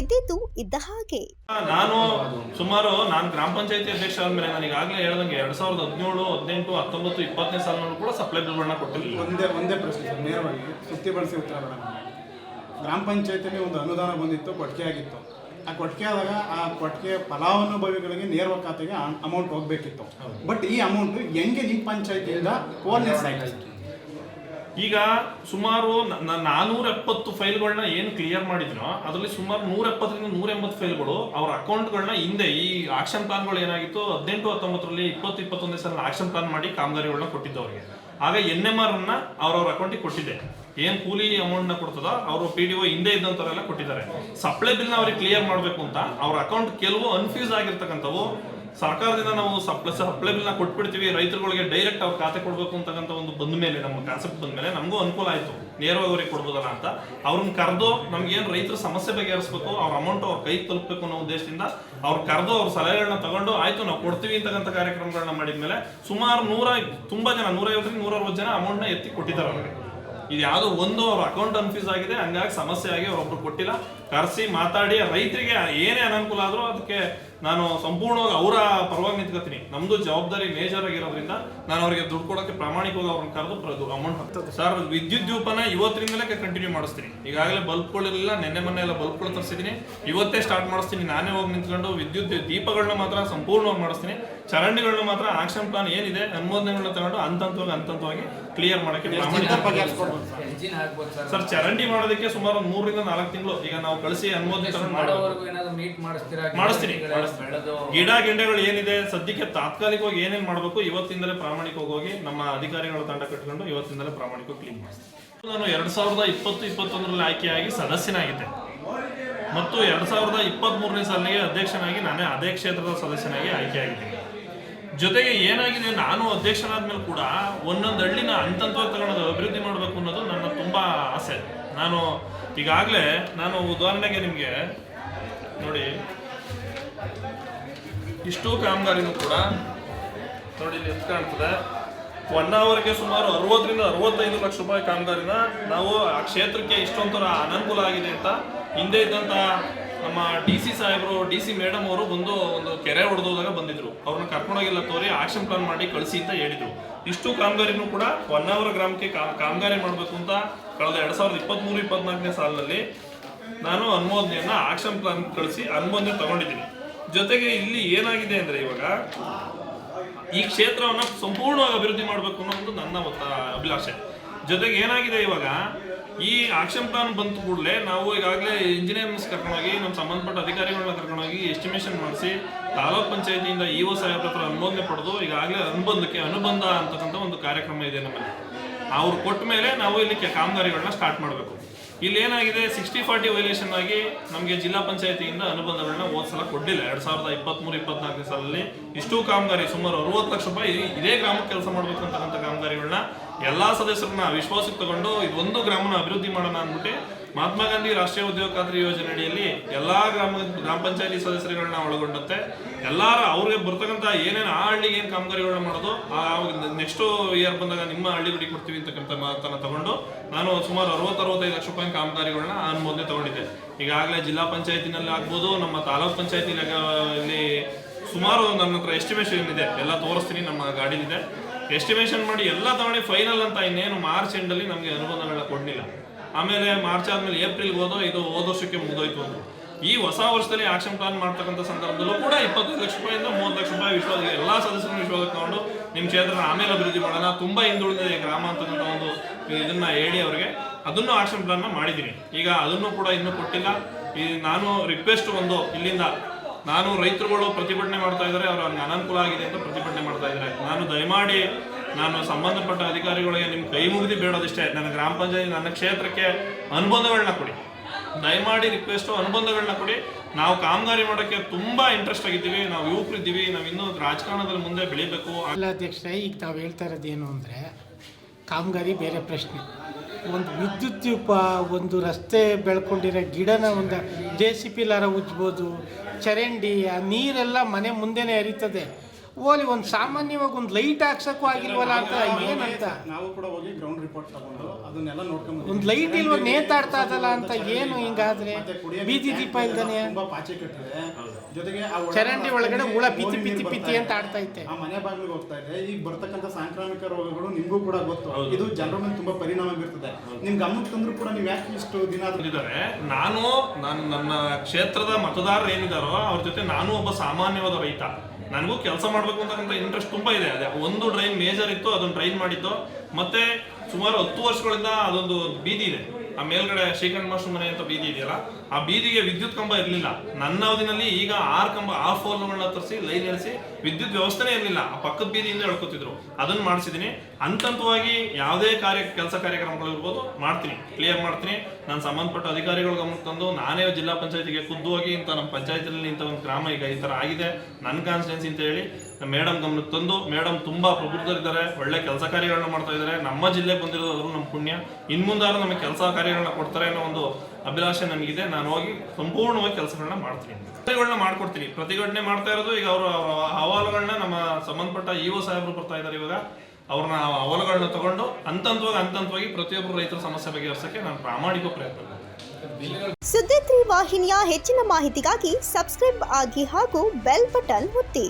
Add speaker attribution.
Speaker 1: ಇದ್ದಿದ್ದು ಇದ್ದ ಹಾಗೆ.
Speaker 2: ನಾನು ಸುಮಾರು ನಾನು ಗ್ರಾಮ ಪಂಚಾಯತಿ ಅಧ್ಯಕ್ಷ ಆದ್ಮೇಲೆ ನನಗೆ ಈಗಾಗಲೇ ಹೇಳ್ದಂಗೆ ಎರಡ್ ಸಾವಿರದ ಹದಿನೇಳು ಹದಿನೆಂಟು ಹತ್ತೊಂಬತ್ತು ಇಪ್ಪತ್ತನೇ ಸಾಲಿನಲ್ಲೂ ಕೂಡ ಸಪ್ಲೈ ಬಿಲ್ಗಳನ್ನ ಕೊಟ್ಟಿಲ್ಲ.
Speaker 3: ಒಂದೇ ಒಂದೇ ಪ್ರಶ್ನೆ ಸರ್ ನೇರವಾಗಿ ಸುತ್ತಿ ಬಳಸಿ ಉತ್ತರ ಮೇಡಮ್ ಗ್ರಾಮ ಪಂಚಾಯತಿಯಲ್ಲಿ ಒಂದು ಅನುದಾನ ಬಂದಿತ್ತು ಕೊಟ್ಟಿಗೆ ಆಗಿತ್ತು. ಆ ಕೊಟ್ಟಿಗೆ ಆದಾಗ ಆ ಕೊಟ್ಟಿಗೆ ಫಲಾನುಭವಿಗಳಿಗೆ ನೇರವ ಖಾತೆಗೆ ಅಮೌಂಟ್ ಹೋಗ್ಬೇಕಿತ್ತು. ಬಟ್ ಈ ಅಮೌಂಟ್ ಹೆಂಗೆ ನಿಮ್ಮ ಪಂಚಾಯತಿಯಿಂದ ಕೋರ್ನೆಸ್ ಆಯ್ತು.
Speaker 2: ಈಗ ಸುಮಾರು ನಾನೂರ ಎಪ್ಪತ್ತು ಫೈಲ್ಗಳನ್ನ ಏನು ಕ್ಲಿಯರ್ ಮಾಡಿದ್ರೋ ಅದರಲ್ಲಿ ಸುಮಾರು ನೂರ ಎಪ್ಪತ್ತರಿಂದ ನೂರ ಎಂಬತ್ತು ಫೈಲ್ಗಳು ಅವ್ರ ಅಕೌಂಟ್ಗಳನ್ನ ಹಿಂದೆ, ಈ ಆಕ್ಷನ್ ಪ್ಲಾನ್ಗಳು ಏನಾಗಿತ್ತು, ಹದಿನೆಂಟು ಹತ್ತೊಂಬತ್ತರಲ್ಲಿ ಇಪ್ಪತ್ತು ಇಪ್ಪತ್ತೊಂದೇ ಸಲ ಆಕ್ಷನ್ ಪ್ಲಾನ್ ಮಾಡಿ ಕಾಮಗಾರಿಗಳನ್ನ ಕೊಟ್ಟಿದ್ದು ಅವ್ರಿಗೆ. ಆಗ ಎನ್ ಎಂ ಆರ್ ಅನ್ನ ಅವ್ರವ್ರ ಅಕೌಂಟಿಗೆ ಕೊಟ್ಟಿದ್ದೆ. ಏನ್ ಕೂಲಿ ಅಮೌಂಟ್ನ ಕೊಡ್ತದೋ, ಅವರು ಪಿ ಡಿ ಒ ಹಿಂದೆ ಇದ್ದಂಥವರೆಲ್ಲ ಕೊಟ್ಟಿದ್ದಾರೆ. ಸಪ್ಲೈ ಬಿಲ್ನ ಅವ್ರಿಗೆ ಕ್ಲಿಯರ್ ಮಾಡಬೇಕು ಅಂತ ಅವ್ರ ಅಕೌಂಟ್ ಕೆಲವು ಅನ್ಫ್ಯೂಸ್ ಆಗಿರ್ತಕ್ಕಂಥವು ಸರ್ಕಾರದಿಂದ ನಾವು ಸಪ್ಲೈ ಸಪ್ಲೈ ಬಿಲ್ನ ಕೊಟ್ಬಿಡ್ತೀವಿ, ರೈತರುಗಳಿಗೆ ಡೈರೆಕ್ಟ್ ಅವ್ರ ಖಾತೆ ಕೊಡಬೇಕು ಅಂತಕ್ಕಂಥ ಒಂದು ಬಂದ ಮೇಲೆ, ನಮ್ಮ ಕಾನ್ಸೆಪ್ಟ್ ಬಂದ ಮೇಲೆ ನಮಗೂ ಅನುಕೂಲ ಆಯ್ತು. ನೇರವಾಗಿ ಅವ್ರಿಗೆ ಕೊಡ್ಬೋದಲ್ಲ ಅಂತ. ಅವ್ರನ್ನ ಕರೆದು ನಮ್ಗೆ ಏನು ರೈತರ ಸಮಸ್ಯೆ ಬಗೆಹರಿಸಬೇಕು, ಅವ್ರ ಅಮೌಂಟ್ ಅವ್ರ ಕೈ ತಲುಪಬೇಕು ಅನ್ನೋ ಉದ್ದೇಶದಿಂದ ಅವ್ರು ಕರೆದು ಅವ್ರ ಸಲಹೆಗಳನ್ನ ತಗೊಂಡು ಆಯ್ತು, ನಾವು ಕೊಡ್ತೀವಿ ಅಂತಕ್ಕಂಥ ಕಾರ್ಯಕ್ರಮಗಳನ್ನ ಮಾಡಿದ್ಮೇಲೆ ಸುಮಾರು ನೂರ, ತುಂಬಾ ಜನ ನೂರೈವತ್ತರಿಂದ ನೂರ ಅರವತ್ತು ಜನ ಅಮೌಂಟ್ನ ಎತ್ತಿ ಕೊಟ್ಟಿದ್ದಾರೆ ಅವ್ರಿಗೆ. ಇದು ಯಾವುದೋ ಒಂದು ಅವ್ರ ಅಕೌಂಟ್ ಅನ್ಫ್ಯೂಸ್ ಆಗಿದೆ, ಹಂಗಾಗಿ ಸಮಸ್ಯೆ ಆಗಿ ಅವ್ರೊಬ್ರು ಕೊಟ್ಟಿಲ್ಲ. ಕರೆಸಿ ಮಾತಾಡಿ ರೈತರಿಗೆ ಏನೇ ಅನಾನುಕೂಲ ಆದ್ರೂ ಅದಕ್ಕೆ ನಾನು ಸಂಪೂರ್ಣವಾಗಿ ಅವರ ಪರವಾಗಿ ನಿಂತ್ಕೋತೀನಿ. ನಮ್ದು ಜವಾಬ್ದಾರಿ ಮೇಜರ್ ಆಗಿರೋದ್ರಿಂದ ನಾನು ಅವರಿಗೆ ದುಡ್ಡು ಕೊಡೋಕ್ಕೆ ಪ್ರಾಮಾಣಿಕವಾಗಿ ಅವ್ರನ್ನ ಕರೆದು ಅಮೌಂಟ್ ಹಾಕ್ತದೆ ಸರ್ ವಿದ್ಯುತ್ ದೀಪನ ಇವತ್ತಿನಿಂದಲೇ ಕಂಟಿನ್ಯೂ ಮಾಡಿಸ್ತೀನಿ. ಈಗಾಗಲೇ ಬಲ್ಬ್ಗಳಿರಲಿಲ್ಲ ನೆನ್ನೆ ಮೊನ್ನೆ ಎಲ್ಲ ಬಲ್ಬ್ಗಳು ತರಿಸಿದ್ದೀನಿ. ಇವತ್ತೇ ಸ್ಟಾರ್ಟ್ ಮಾಡಿಸ್ತೀನಿ. ನಾನೇ ಹೋಗಿ ನಿಂತ್ಕೊಂಡು ವಿದ್ಯುತ್ ದೀಪಗಳನ್ನ ಮಾತ್ರ ಸಂಪೂರ್ಣವಾಗಿ ಮಾಡಿಸ್ತೀನಿ. ಚರಂಡಿಗಳನ್ನ ಮಾತ್ರ ಆಕ್ಷನ್ ಪ್ಲಾನ್ ಏನಿದೆ ಅನುಮೋದನೆಗಳನ್ನ ತಗೊಂಡು ಹಂತ ಹಂತವಾಗಿ ಹಂತ ಹಂತವಾಗಿ ಕ್ಲಿಯರ್ ಮಾಡೋಕ್ಕೆ ಪ್ರಾಮಾಣಿಕ
Speaker 4: ಹಾಕ್ಬೋದು ಸರ್.
Speaker 2: ಸರ್ ಚರಂಡಿ ಮಾಡೋದಕ್ಕೆ ಸುಮಾರು ಒಂದು ಮೂರರಿಂದ ನಾಲ್ಕು ತಿಂಗಳು. ಈಗ ನಾವು ಕಳಿಸಿ ಅನುಮೋದನೆ ತಗೊಂಡು ಮಾಡೋದು
Speaker 4: ಮಾಡೋವರೆಗೂ ಏನಾದ್ರು ಮೀಟ್ ಮಾಡಿಸ್ತೀರಾ?
Speaker 2: ಮಾಡಿಸ್ತೀನಿ, ಮಾಡಿಸ್ತೀನಿ.
Speaker 4: ಬೆಳೆದು
Speaker 2: ಗಿಡ ಗಿಂಡೆಗಳು ಏನಿದೆ ಸದ್ಯಕ್ಕೆ ತಾತ್ಕಾಲಿಕವಾಗಿ ಏನೇನ್ ಮಾಡಬೇಕು ಇವತ್ತಿಂದಲೇ ಪ್ರಾಮಾಣಿಕವಾಗಿ ಹೋಗಿ ನಮ್ಮ ಅಧಿಕಾರಿಗಳ ತಂಡ ಕಟ್ಕೊಂಡು ಇವತ್ತಿಂದಲೇ ಪ್ರಾಮಾಣಿಕವಾಗಿ ಕ್ಲೀನ್ ಮಾಡಿಸ್ತೀನಿ ನಾನು ಎರಡ್ ಸಾವಿರದ ಇಪ್ಪತ್ತು ಇಪ್ಪತ್ತೊಂದರಲ್ಲಿ ಆಯ್ಕೆಯಾಗಿ ಸದಸ್ಯನಾಗಿದ್ದೆ. ಮತ್ತು ಎರಡ್ ಸಾವಿರದ ಇಪ್ಪತ್ತ್ ಮೂರನೇ ಸಾಲಿಗೆ ಅಧ್ಯಕ್ಷನಾಗಿ ನಾನೇ ಅದೇ ಕ್ಷೇತ್ರದ ಸದಸ್ಯನಾಗಿ ಆಯ್ಕೆಯಾಗಿದ್ದೀನಿ. ಜೊತೆಗೆ ಏನಾಗಿದೆ ನಾನು ಅಧ್ಯಕ್ಷನಾದ ಮೇಲೆ ಕೂಡ ಒಂದೊಂದು ಹಳ್ಳಿನ ಹಂತ ಹಂತವಾಗಿ ತಗೊಳ್ಳೋದು ಅಭಿವೃದ್ಧಿ ಮಾಡಬೇಕು ಅನ್ನೋದು ನನ್ನ ತುಂಬ ಆಸೆ. ನಾನು ಈಗಾಗಲೇ ನಾನು ಉದಾಹರಣೆಗೆ ನಿಮಗೆ ನೋಡಿ, ಇಷ್ಟು ಕಾಮಗಾರಿನೂ ಕೂಡ ನೋಡಿ ಎಷ್ಟು ಕಾಣ್ತದೆ. ಒನ್ ಅವರ್ಗೆ ಸುಮಾರು ಅರವತ್ತರಿಂದ ಅರವತ್ತೈದು ಲಕ್ಷ ರೂಪಾಯಿ ಕಾಮಗಾರಿನ ನಾವು ಆ ಕ್ಷೇತ್ರಕ್ಕೆ ಇಷ್ಟೊಂಥರ ಅನನುಕೂಲ ಆಗಿದೆ ಅಂತ ಹಿಂದೆ ಇದ್ದಂಥ ನಮ್ಮ ಡಿ ಸಿ ಸಾಹೇಬರು, ಡಿ ಸಿ ಮೇಡಮ್ ಅವರು ಬಂದು ಒಂದು ಕೆರೆ ಹೊಡೆದೋದಾಗ ಬಂದಿದ್ರು. ಅವ್ರನ್ನ ಕರ್ಕೊಂಡೋಗಿಲ್ಲ ತೋರಿ ಆಕ್ಷನ್ ಪ್ಲಾನ್ ಮಾಡಿ ಕಳಿಸಿ ಅಂತ ಹೇಳಿದ್ರು. ಇಷ್ಟು ಕಾಮಗಾರಿನೂ ಕೂಡ ಹೊನ್ನಾವರ ಗ್ರಾಮಕ್ಕೆ ಕಾಮಗಾರಿ ಮಾಡಬೇಕು ಅಂತ ಕಳೆದ ಎರಡ್ ಸಾವಿರದ ಇಪ್ಪತ್ತ್ಮೂರು ಇಪ್ಪತ್ನಾಲ್ಕನೇ ಸಾಲಿನಲ್ಲಿ ನಾನು ಅನುಮೋದನೆಯನ್ನ ಆಕ್ಷನ್ ಪ್ಲಾನ್ ಕಳಿಸಿ ಅನುಮೋದನೆ ತಗೊಂಡಿದ್ದೀನಿ. ಜೊತೆಗೆ ಇಲ್ಲಿ ಏನಾಗಿದೆ ಅಂದ್ರೆ ಇವಾಗ ಈ ಕ್ಷೇತ್ರವನ್ನ ಸಂಪೂರ್ಣವಾಗಿ ಅಭಿವೃದ್ಧಿ ಮಾಡಬೇಕು ಅನ್ನೋ ಒಂದು ನನ್ನ ಅಭಿಲಾಷೆ. ಜೊತೆಗೆ ಏನಾಗಿದೆ ಇವಾಗ? ಈ ಆಕ್ಷನ್ ಪ್ಲಾನ್ ಬಂದ ಕೂಡಲೇ ನಾವು ಈಗಾಗಲೇ ಇಂಜಿನಿಯರ್ಸ್ ಕರ್ಕೊಂಡೋಗಿ ನಮ್ಮ ಸಂಬಂಧಪಟ್ಟ ಅಧಿಕಾರಿಗಳನ್ನ ಕರ್ಕೊಂಡೋಗಿ ಎಸ್ಟಿಮೇಷನ್ ಮಾಡಿಸಿ, ತಾಲೂಕ್ ಪಂಚಾಯತಿಯಿಂದ ಇ ಒ ಸಾಹೇಬ್ರ ಹತ್ರ ಅನುಮೋದನೆ ಪಡೆದು, ಈಗಾಗಲೇ ಅನುಬಂಧಕ್ಕೆ ಅನುಬಂಧ ಅಂತಕ್ಕಂಥ ಒಂದು ಕಾರ್ಯಕ್ರಮ ಇದೆ ನಮ್ಮಲ್ಲಿ ಅವ್ರು ಕೊಟ್ಟ ಮೇಲೆ ನಾವು ಇಲ್ಲಿ ಕಾಮಗಾರಿಗಳನ್ನ ಸ್ಟಾರ್ಟ್ ಮಾಡಬೇಕು. ಇಲ್ಲಿ ಏನಾಗಿದೆ ಸಿಕ್ಸ್ಟಿ ಫಾರ್ಟಿ ವೈಲೇಷನ್ ಆಗಿ ನಮಗೆ ಜಿಲ್ಲಾ ಪಂಚಾಯತಿಯಿಂದ ಅನುಬಂಧಗಳನ್ನ ಹೋದ ಸಲ ಕೊಡ್ಲಿಲ್ಲ. ಎರಡು ಸಾವಿರದ ಇಪ್ಪತ್ಮೂರು, ಇಪ್ಪತ್ನಾಲ್ಕನೇ ಸಾಲಲ್ಲಿ ಇಷ್ಟು ಕಾಮಗಾರಿ ಸುಮಾರು ಅರವತ್ತು ಲಕ್ಷ ರೂಪಾಯಿ ಇದೇ ಗ್ರಾಮಕ್ಕೆ ಕೆಲಸ ಮಾಡಬೇಕು ಅಂತಕ್ಕಂಥ ಕಾಮಗಾರಿಗಳನ್ನ ಎಲ್ಲಾ ಸದಸ್ಯರನ್ನ ವಿಶ್ವಾಸಕ್ಕೆ ತಗೊಂಡು ಒಂದು ಗ್ರಾಮನ ಅಭಿವೃದ್ಧಿ ಮಾಡೋಣ ಅಂದ್ಬಿಟ್ಟು ಮಹಾತ್ಮ ಗಾಂಧಿ ರಾಷ್ಟ್ರೀಯ ಉದ್ಯೋಗ ಖಾತ್ರಿ ಯೋಜನೆ ಅಡಿಯಲ್ಲಿ ಎಲ್ಲಾ ಗ್ರಾಮ ಗ್ರಾಮ ಪಂಚಾಯತಿ ಸದಸ್ಯರುಗಳನ್ನ ಒಳಗೊಂಡಂತೆ ಎಲ್ಲರೂ ಅವ್ರಿಗೆ ಬರ್ತಕ್ಕಂಥ ಏನೇನು ಆ ಹಳ್ಳಿಗೆ ಏನು ಕಾಮಗಾರಿಗಳನ್ನ ಮಾಡೋದು ಆ ನೆಕ್ಸ್ಟ್ ಇಯರ್ ಬಂದಾಗ ನಿಮ್ಮ ಹಳ್ಳಿಗಳಿಗೆ ಕೊಡ್ತೀವಿ ಅಂತಕ್ಕಂಥ ಮಾತನ್ನು ತಗೊಂಡು ನಾನು ಸುಮಾರು ಅರವತ್ತು, ಅರವತ್ತೈದು ಲಕ್ಷ ರೂಪಾಯಿ ಕಾಮಗಾರಿಗಳನ್ನ ಅನುಮೋದನೆ ತಗೊಂಡಿದ್ದೆ. ಈಗಾಗಲೇ ಜಿಲ್ಲಾ ಪಂಚಾಯತಿನಲ್ಲಿ ಆಗ್ಬೋದು, ನಮ್ಮ ತಾಲೂಕ್ ಪಂಚಾಯತಿ ಸುಮಾರು ನನ್ನ ಹತ್ರ ಎಸ್ಟಿಮೇಷನ್ ಇದೆ. ಎಲ್ಲ ತೋರಿಸ್ತೀನಿ, ನಮ್ಮ ಗಾಡಿಲಿದೆ. ಎಸ್ಟಿಮೇಷನ್ ಮಾಡಿ ಎಲ್ಲ ತಗೊಂಡು ಫೈನಲ್ ಅಂತ ಇನ್ನೇನು ಮಾರ್ಚ್ ಎಂಡಲ್ಲಿ ನಮಗೆ ಅನುಬಂಧಗಳನ್ನ ಕೊಡಲಿಲ್ಲ. ಆಮೇಲೆ ಮಾರ್ಚ್ ಆದಮೇಲೆ ಏಪ್ರಿಲ್ಗೆ ಹೋದೋ, ಇದು ಹೋದ ವರ್ಷಕ್ಕೆ ಮುಗಿದೋಯ್ತು ಅಂತ ಈ ಹೊಸ ವರ್ಷದಲ್ಲಿ ಆಕ್ಷನ್ ಪ್ಲಾನ್ ಮಾಡ್ತಕ್ಕಂಥ ಸಂದರ್ಭದಲ್ಲೂ ಕೂಡ ಇಪ್ಪತ್ತೈದು ಲಕ್ಷ ರೂಪಾಯಿಂದ ಮೂವತ್ತು ಲಕ್ಷ ರೂಪಾಯಿ ವಿಶ್ವಾಸ, ಎಲ್ಲ ಸದಸ್ಯರು ವಿಶ್ವ ತಗೊಂಡು ನಿಮ್ಮ ಕ್ಷೇತ್ರನ ಆಮೇಲೆ ಅಭಿವೃದ್ಧಿ ಮಾಡೋಣ, ತುಂಬ ಹಿಂದುಳಿದಿದೆ ಗ್ರಾಮ ಅಂತಕ್ಕಂಥ ಒಂದು ಇದನ್ನ ಹೇಳಿ ಅವರಿಗೆ ಅದನ್ನು ಆಕ್ಷನ್ ಪ್ಲಾನ್ ಮಾಡಿದ್ದೀನಿ. ಈಗ ಅದನ್ನು ಕೂಡ ಇನ್ನೂ ಕೊಟ್ಟಿಲ್ಲ. ಈ ನಾನು ರಿಕ್ವೆಸ್ಟ್ ಒಂದು ಇಲ್ಲಿಂದ ನಾನು ರೈತರುಗಳು ಪ್ರತಿಭಟನೆ ಮಾಡ್ತಾ ಇದ್ದಾರೆ ಅವ್ರಿಗೆ ಅನಾನುಕೂಲ ಆಗಿದೆ ಅಂತ ಪ್ರತಿಭಟನೆ ಮಾಡ್ತಾ ಇದ್ದಾರೆ. ನಾನು ದಯಮಾಡಿ ನಾನು ಸಂಬಂಧಪಟ್ಟ ಅಧಿಕಾರಿಗಳಿಗೆ ನಿಮ್ಮ ಕೈ ಮುಗಿದು ಬೇಡೋದಿಷ್ಟೇ. ನನ್ನ ಗ್ರಾಮ ಪಂಚಾಯತ್, ನನ್ನ ಕ್ಷೇತ್ರಕ್ಕೆ ಅನುಬಂಧಗಳನ್ನ ಕೊಡಿ. ದಯಮಾಡಿ ರಿಕ್ವೆಸ್ಟು ಅನುಬಂಧಗಳನ್ನ ಕೊಡಿ. ನಾವು ಕಾಮಗಾರಿ ಮಾಡೋಕ್ಕೆ ತುಂಬ ಇಂಟ್ರೆಸ್ಟ್ ಆಗಿದ್ದೀವಿ. ನಾವು ಯುವಕರಿದ್ದೀವಿ. ನಾವು ಇನ್ನೂ ರಾಜಕಾರಣದಲ್ಲಿ ಮುಂದೆ ಬೆಳಿಬೇಕು.
Speaker 5: ಅಧ್ಯಕ್ಷ ಈಗ ತಾವು ಹೇಳ್ತಾ ಇರೋದೇನು ಅಂದರೆ, ಕಾಮಗಾರಿ ಬೇರೆ ಪ್ರಶ್ನೆ. ಒಂದು ವಿದ್ಯುತ್ ದೀಪ ಒಂದು ರಸ್ತೆ ಬೆಳ್ಕೊಂಡಿರೋ ಗಿಡನ ಒಂದು ಜೆ ಸಿ ಪಿ ಲಾರ ಉಜ್ಬೋದು, ಚರಂಡಿ, ಆ ನೀರೆಲ್ಲ ಮನೆ ಮುಂದೆನೇ ಹರಿತದೆ. ಓಲಿ ಒಂದು ಸಾಮಾನ್ಯವಾಗಿ ಒಂದು ಲೈಟ್ ಹಾಕ್ಸಕ್ಕೂ ಆಗಿಲ್ವಲ್ಲ ಅಂತ ಏನಂತ
Speaker 3: ನಾವು ಕೂಡ ಹೋಗಿ ಗ್ರೌಂಡ್ ರಿಪೋರ್ಟ್ ತಗೊಂಡು ಅದನ್ನೆಲ್ಲ ನೋಡ್ಕೊಂಡು
Speaker 5: ಒಂದು ಲೈಟ್ ಇಲ್ವ ನೇತಾಡ್ತಾ ಇದಲ್ಲ ಅಂತ ಏನು ಹಿಂಗಾದ್ರೆ? ಬೀದಿ ದೀಪ ಇಲ್ದಾನೆ?
Speaker 3: ತುಂಬಾ ಪಾಚಿ ಕಟ್ಟಿದೆ. ಜೊತೆಗೆ ಆ
Speaker 5: ಚರಂಡಿ ಒಳಗಡೆ ಹುಳ ಪಿತಿ ಪಿತಿ ಪಿತಿ ಅಂತ ಆಡ್ತಾ ಇತ್ತೆ.
Speaker 3: ಆ ಮನೆ ಬಾಗಿಲಿಗೆ ಹೋಗ್ತಾ ಇದೆ. ಈಗ ಬರ್ತಕ್ಕಂಥ ಸಾಂಕ್ರಾಮಿಕ ರೋಗಗಳು ನಿಮಗೂ ಕೂಡ ಗೊತ್ತು. ಇದು ಜನರ ಮೇಲೆ ತುಂಬಾ ಪರಿಣಾಮ ಬೀರ್ತದೆ. ನಿಮ್ ಗಮನಕ್ಕೆ ತಂದ್ರು ಕೂಡ ನೀವು ಯಾಕೆ ಇಷ್ಟು ದಿನ ಆದ್ರೂ
Speaker 2: ಇದ್ದಾರೆ ನಾನು ನಾನು ನನ್ನ ಕ್ಷೇತ್ರದ ಮತದಾರರು ಏನಿದಾರೋ ಅವ್ರ ಜೊತೆ ನಾನು ಒಬ್ಬ ಸಾಮಾನ್ಯವಾದ ರೈತ. ನನಗೂ ಕೆಲಸ ಮಾಡಬೇಕು ಅಂತಕ್ಕಂಥ ಇಂಟ್ರೆಸ್ಟ್ ತುಂಬ ಇದೆ. ಅದೇ ಒಂದು ಡ್ರೈನ್ ಮೇಜರ್ ಇತ್ತು, ಅದನ್ನು ಡ್ರೈನ್ ಮಾಡಿತ್ತು ಮತ್ತೆ ಸುಮಾರು ಹತ್ತು ವರ್ಷಗಳಿಂದ ಅದೊಂದು ಬೀದಿ ಇದೆ. ಆ ಮೇಲ್ಗಡೆ ಶ್ರೀಕಂಠ ಮಾಸ್ಟರ್ ಮನೆ ಅಂತ ಬೀದಿ ಇದೆಯಲ್ಲ, ಆ ಬೀದಿಗೆ ವಿದ್ಯುತ್ ಕಂಬ ಇರಲಿಲ್ಲ. ನನ್ನ ಅವಧಿನಲ್ಲಿ ಈಗ ಆರ್ ಕಂಬ ಆ ಫೋಲ್ಗಳನ್ನ ತರಿಸಿ, ಲೈನ್ ಇಳಿಸಿ ವಿದ್ಯುತ್ ವ್ಯವಸ್ಥೆನೇ ಇರಲಿಲ್ಲ. ಆ ಪಕ್ಕದ ಬೀದಿಯಿಂದ ಹೇಳ್ಕೊತಿದ್ರು ಅದನ್ನ ಮಾಡಿಸಿದ್ದೀನಿ ಹಂತವಾಗಿ ಯಾವುದೇ ಕಾರ್ಯ, ಕೆಲಸ ಕಾರ್ಯಕ್ರಮಗಳು ಇರ್ಬೋದು, ಮಾಡ್ತೀನಿ. ಕ್ಲಿಯರ್ ಮಾಡ್ತೀನಿ. ನಾನು ಸಂಬಂಧಪಟ್ಟ ಅಧಿಕಾರಿಗಳ ಗಮನಕ್ಕೆ ತಂದು, ನಾನೇ ಜಿಲ್ಲಾ ಪಂಚಾಯತಿಗೆ ಖುದ್ದು ಹೋಗಿ ಇಂಥ ನಮ್ಮ ಪಂಚಾಯತಿನಲ್ಲಿ ಇಂಥ ಒಂದು ಗ್ರಾಮ ಈಗ ಈ ಥರ ಆಗಿದೆ. ನನ್ನ ಕಾನ್ಸ್ಟಿಟ್ಯೂನ್ಸಿ ಅಂತ ಹೇಳಿ ಮೇಡಮ್ ಗಮನಕ್ಕೆ ತಂದು ಮೇಡಮ್ ತುಂಬಾ ಪ್ರಬುದ್ಧರಿದ್ದಾರೆ, ಒಳ್ಳೆ ಕೆಲಸ ಕಾರ್ಯಗಳನ್ನ ಮಾಡ್ತಾ ಇದ್ದಾರೆ. ನಮ್ಮ ಜಿಲ್ಲೆ ಬಂದಿರೋದು ಅದು ನಮ್ಮ ಪುಣ್ಯ. ಇನ್ ಮುಂದಾದ್ರೂ ನಮಗೆ ಕೆಲಸ ಕಾರ್ಯಗಳನ್ನ ಕೊಡ್ತಾರೆ ಅನ್ನೋ ಒಂದು ಅಭಿಲಾಷೆ ನನಗಿದೆ. ನಾನು ಹೋಗಿ ಸಂಪೂರ್ಣವಾಗಿ ಕೆಲಸಗಳನ್ನ ಮಾಡ್ತೀನಿ. ಪ್ರತಿಗಳನ್ನ ಮಾಡ್ಕೊಡ್ತೀನಿ. ಪ್ರತಿಭಟನೆ ಮಾಡ್ತಾ ಇರೋದು ಈಗ ಅವರು ಅಹವಾಲುಗಳನ್ನ ನಮ್ಮ ಸಂಬಂಧಪಟ್ಟ ಇ ಒ ಸಾಹೇಬರು ಬರ್ತಾ ಇದ್ದಾರೆ ಇವಾಗ. ಅವ್ರನ್ನ ಅಹವಾಲುಗಳನ್ನ ತಗೊಂಡು ಅಂತಂತವಾಗಿ ಹಂತವಾಗಿ ಪ್ರತಿಯೊಬ್ಬರು ರೈತರ ಸಮಸ್ಯೆ ಬಗೆಹರಿಸಕ್ಕೆ ನಾನು ಪ್ರಾಮಾಣಿಕ ಪ್ರಯತ್ನ
Speaker 1: ಸುದ್ದಿ ವಾಹಿನಿಯ ಹೆಚ್ಚಿನ ಮಾಹಿತಿಗಾಗಿ ಸಬ್ಸ್ಕ್ರೈಬ್ ಆಗಿ ಹಾಗೂ ಬೆಲ್ ಬಟನ್ ಒತ್ತಿ.